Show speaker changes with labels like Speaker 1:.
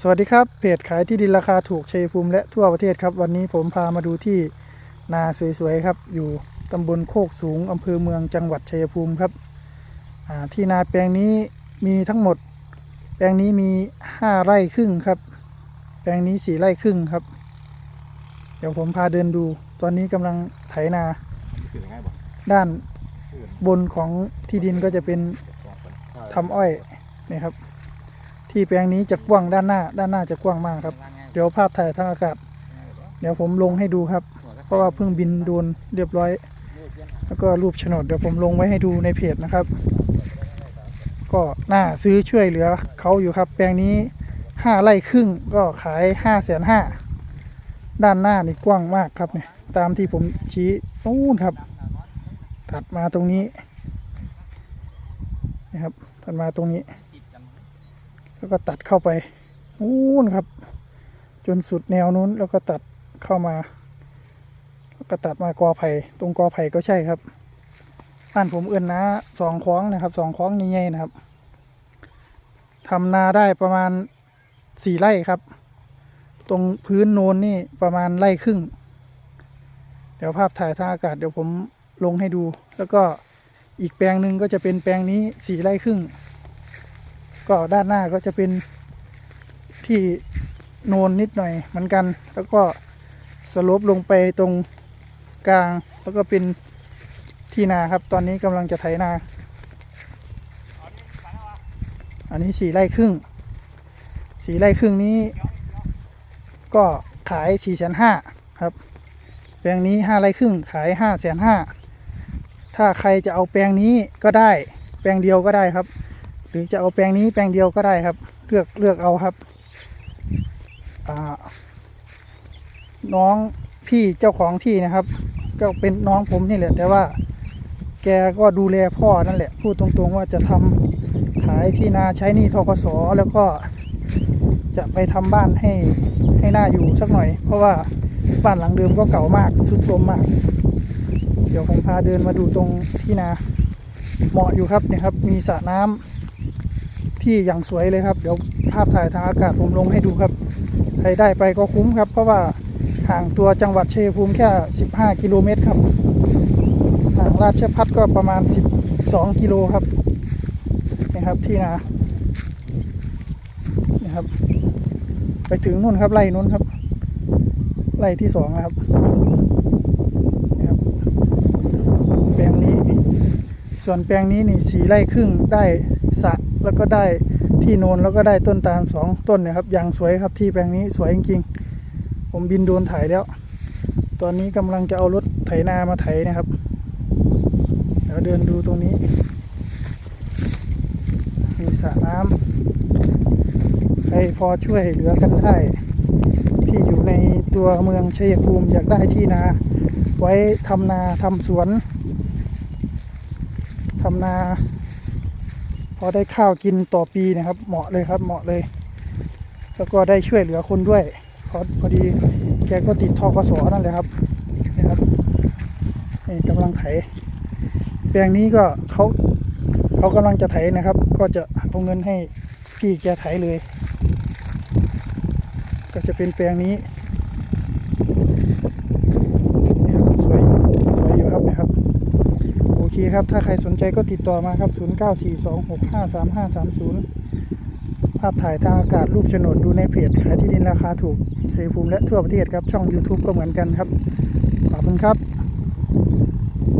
Speaker 1: สวัสดีครับเพจขายที่ดินราคาถูกชัยภูมิและทั่วประเทศครับ วันนี้ผมพามาดูที่นาสวยๆครับ อยู่ตำบลโคกสูงอำเภอเมืองจังหวัดชัยภูมิครับที่นาแปลงนี้มีทั้งหมด แปลงนี้มีห้าไร่ครึ่งครับ แปลงนี้สี่ไร่ครึ่งครับ เดี๋ยวผมพาเดินดู ตอนนี้กำลังไถนา ด้านบนของที่ดินก็จะเป็นทำอ้อยนี่ครับ ที่แปลงนี้จะกว้างด้านหน้า ด้านหน้าจะกว้างมากครับ เดี๋ยวภาพถ่ายทางอากาศ เดี๋ยวผมลงให้ดูครับ เพราะว่าเพิ่งบินโดนเรียบร้อย แล้วก็รูปโฉนดเดี๋ยวผมลงไว้ให้ดูในเพจนะครับ ก็น่าซื้อช่วยเหลือเขาอยู่ครับ แปลงนี้ห้าไร่ครึ่งก็ขายห้าแสนห้าด้านหน้านี่กว้างมากครับเนี่ยตามที่ผมชี้นู่นครับ ถัดมาตรงนี้นะครับถัดมาตรงนี้ แล้วก็ตัดเข้าไปนู่นครับ จนสุดแนวนู้นแล้วก็ตัดเข้ามา แล้วก็ตัดมากอไผ่ตรงกอไผ่ก็ใช่ครับบ้านผมเอื้อนนะสองคล้องนะครับสองคล้องใหญ่ๆนะครับทำนาได้ประมาณสี่ไร่ครับ ตรงพื้นโนนนี่ประมาณไร่ครึ่ง เดี๋ยวภาพถ่ายทางอากาศเดี๋ยวผมลงให้ดู แล้วก็อีกแปลงหนึ่งก็จะเป็นแปลงนี้สี่ไร่ครึ่ง ก็ด้านหน้าก็จะเป็นที่โนนนิดหน่อยเหมือนกัน แล้วก็สลปลงไปตรงกลาง แล้วก็เป็นที่นาครับ ตอนนี้กำลังจะไถนา อันนี้สี่ไร่ครึ่งสี่ไร่ครึ่งนี้ ก็ขายสี่แสนห้าครับ แปลงนี้ห้าไร่ครึ่งขายห้าแสนห้าถ้าใครจะเอาแปลงนี้ก็ได้ แปลงเดียวก็ได้ครับ หรือจะเอาแปลงนี้แปลงเดียวก็ได้ครับ เลือกเลือกเอาครับน้องพี่เจ้าของที่นะครับ ก็เป็นน้องผมนี่แหละ แต่ว่า แกก็ดูแลพ่อนั่นแหละ พูดตรงๆว่าจะทำขายที่นาใช้หนี้ทกสแล้วก็จะไปทำบ้านให้ให้หน้าอยู่สักหน่อย เพราะว่าบ้านหลังเดิมก็เก่ามากสุดโทรมมาก เดี๋ยวผมพาเดินมาดูตรงที่นาเหมาะอยู่ครับนี่ยครับ มีสระน้ำ ที่อย่างสวยเลยครับ เดี๋ยวภาพถ่ายทางอากาศผมลงให้ดูครับ ใครได้ไปก็คุ้มครับ เพราะว่าห่างตัวจังหวัดเชัยงภูมิแค่ 15 กิโลเมตรครับห่างราชพัฒก็ประมาณ 12 กิโลครับนี่ครับที่นานี่ครับ ไปถึงนู่นครับไร่นู้นครับไร่ที่สองนะครับนะครับแปลงนี้ ส่วนแปลงนี้นี่สีไร่ครึ่งได้สระ แล้วก็ได้ที่โนนแล้วก็ได้ต้นตาลสองต้นเนะครับ อย่างสวยครับที่แปลงนี้สวยจริงๆ ผมบินโดนถ่ายแล้ว ตอนนี้กำลังจะเอารถไถนามาไถนะครับเดี๋ยวเดินดูตรงนี้มีสระน้ำใครพอช่วยเหลือกันได้ ที่อยู่ในตัวเมืองชัยภูมิอยากได้ที่นา ไว้ทำนาทำสวนทำนา พอได้ข้าวกินต่อปีนะครับ เหมาะเลยครับเหมาะเลย แล้วก็ได้ช่วยเหลือคนด้วยเพราะพอดีแกก็ติดทกสนั่นแหละครับนี่ครับนี่กำลังไถ แปลงนี้ก็เขาเขากำลังจะไถนะครับ ก็จะเอาเงินให้พี่แกไถเลย ก็จะเป็นแปลงนี้นครับสวยสวยอยู่ครับนะครับ โอ เคครับ ถ้าใครสนใจก็ติดต่อมาครับ 0942653530 ภาพถ่ายทางอากาศรูปโฉนดดูในเพจขายที่ดินราคาถูกชัยภูมิและทั่วประเทศครับ ช่อง YouTube ก็เหมือนกันครับ ขอบคุณครับ